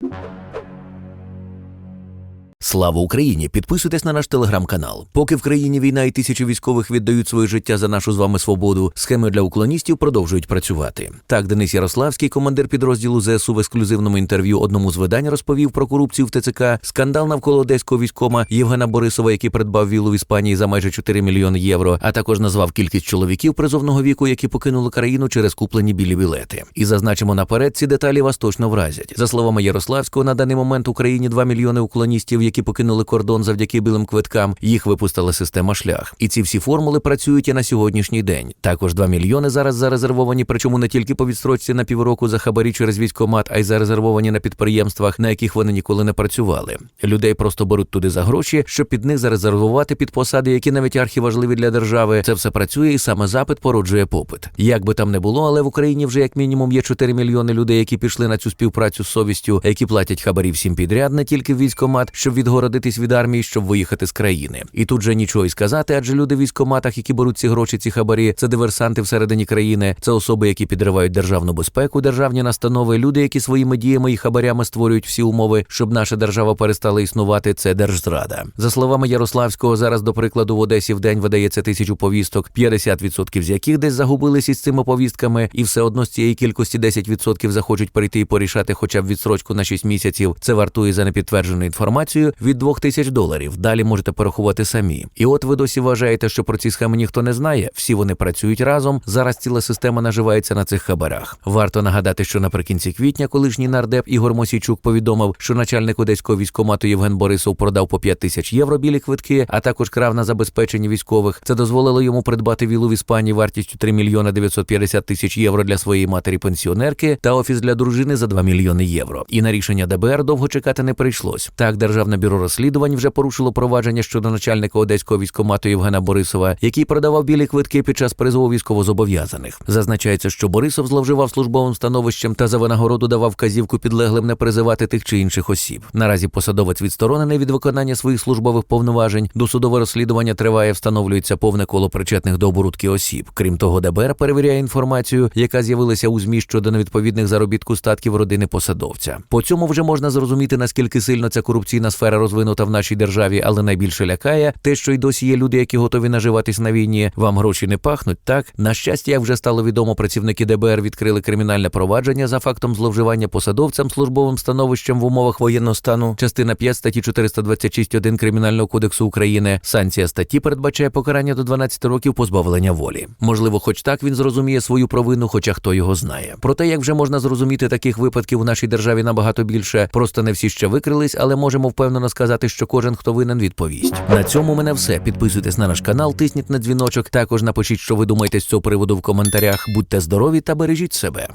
you Слава Україні! Підписуйтесь на наш телеграм-канал. Поки в країні війна і тисячі військових віддають своє життя за нашу з вами свободу, схеми для уклоністів продовжують працювати. Так, Денис Ярославський, командир підрозділу ЗСУ в ексклюзивному інтерв'ю одному з видань, розповів про корупцію в ТЦК, скандал навколо одеського військома Євгена Борисова, який придбав віллу в Іспанії за майже 4 мільйони євро, а також назвав кількість чоловіків призовного віку, які покинули країну через куплені білі білети. І зазначимо наперед, ці деталі вас точно вразять. За словами Ярославського, на даний момент Україні 2 мільйони уклоністів, які покинули кордон завдяки білим квиткам. Їх випустила система шлях. І ці всі формули працюють і на сьогоднішній день. Також 2 мільйони зараз зарезервовані, причому не тільки по відстрочці на півроку за хабарі через військомат, а й зарезервовані на підприємствах, на яких вони ніколи не працювали. Людей просто беруть туди за гроші, щоб під них зарезервувати під посади, які навіть архіважливі для держави. Це все працює, і саме запит породжує попит. Як би там не було, але в Україні вже як мінімум є 4 мільйони людей, які пішли на цю співпрацю з совістю, які платять хабарі всім підряд, не тільки в військомат, щоб відгородитись від армії, щоб виїхати з країни. І тут же нічого й сказати, адже люди в військоматах, які беруть ці гроші, ці хабарі, це диверсанти всередині країни, це особи, які підривають державну безпеку, державні настанови, люди, які своїми діями і хабарями створюють всі умови, щоб наша держава перестала існувати. Це держзрада. За словами Ярославського, зараз до прикладу в Одесі в день видається тисячу повісток, 50% з яких десь загубились із цими повістками, і все одно з цієї кількості 10% захочуть прийти і порішати хоча б відсрочку на 6 місяців. Це вартує за непідтверджену інформацію від 2 тисяч доларів. Далі можете порахувати самі. І от ви досі вважаєте, що про ці схеми ніхто не знає. Всі вони працюють разом. Зараз ціла система наживається на цих хабарах. Варто нагадати, що наприкінці квітня колишній нардеп Ігор Мосійчук повідомив, що начальник одеського військомату Євген Борисов продав по 5 тисяч євро білі квитки, а також крав на забезпечення військових. Це дозволило йому придбати вілу в Іспанії вартістю 3 мільйони 950 тисяч євро для своєї матері пенсіонерки та офіс для дружини за 2 мільйони євро. І на рішення ДБР довго чекати не прийшлось. Так, державне бюро розслідувань вже порушило провадження щодо начальника одеського військомату Євгена Борисова, який продавав білі квитки під час призову військовозобов'язаних. Зазначається, що Борисов зловживав службовим становищем та за винагороду давав вказівку підлеглим не призивати тих чи інших осіб. Наразі посадовець відсторонений від виконання своїх службових повноважень. Досудове розслідування триває, встановлюється повне коло причетних до оборудки осіб. Крім того, ДБР перевіряє інформацію, яка з'явилася у змі щодо невідповідних заробітку статків родини посадовця. По цьому вже можна зрозуміти наскільки сильно ця корупційна сфера розвинута в нашій державі, але найбільше лякає те, що й досі є люди, які готові наживатись на війні. Вам гроші не пахнуть. Так на щастя, як вже стало відомо, працівники ДБР відкрили кримінальне провадження за фактом зловживання посадовцям службовим становищем в умовах воєнного стану. Частина 5 статті 426.1 Кримінального кодексу України. Санкція статті передбачає покарання до 12 років позбавлення волі. Можливо, хоч так він зрозуміє свою провину, хоча хто його знає. Проте, як вже можна зрозуміти, таких випадків у нашій державі набагато більше. Просто не всі ще викрились, але можемо впевнено сказати, що кожен хто винен відповість. На цьому мене все. Підписуйтесь на наш канал, тисніть на дзвіночок. Також напишіть, що ви думаєте з цього приводу в коментарях. Будьте здорові та бережіть себе.